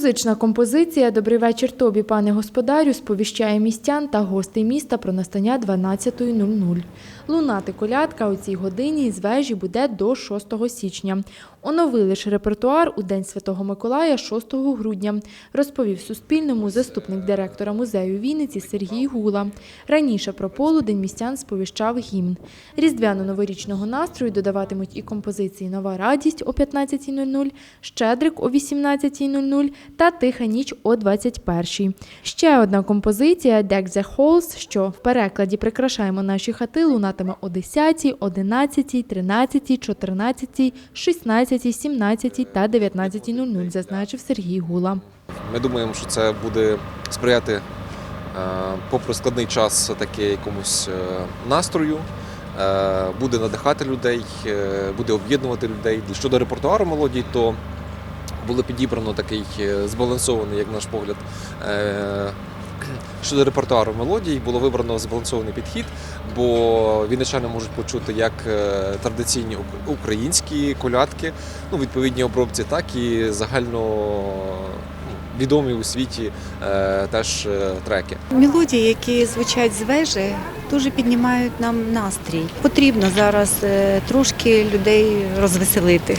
Музична композиція Добрий вечір тобі, пане господарю, сповіщає містян та гостей міста про настання 12.00. Лунати колядка у цій годині з вежі буде до 6 січня. Оновили ж репертуар у День Святого Миколая 6 грудня, розповів Суспільному заступник директора музею Вінниці Сергій Гула. Раніше про полудень містян сповіщав гімн. Різдвяно-новорічного настрою додаватимуть і композиції Нова радість о 15.00, Щедрик о 18.00 та Тиха ніч о 21.00. Ще одна композиція Deck the Halls, що в перекладі прикрашаємо наші хати, лунатиме о 10, 11, 13, 14, 16, 17 та 19.00, зазначив Сергій Гула. Ми думаємо, що це буде сприяти, е, попри складний час, таки якомусь е, настрою, е, буде надихати людей, буде об'єднувати людей. Щодо репертуару мелодій, то було підібрано такий е, збалансований, як наш погляд. е, Щодо репертуару мелодій було вибрано збалансований підхід, бо вінничани можуть почути як е, традиційні українські колядки, ну, відповідні обробці, так і загально ну, відомі у світі теж треки. Мелодії, які звучать з вежі, дуже піднімають нам настрій. Потрібно зараз трошки людей розвеселити.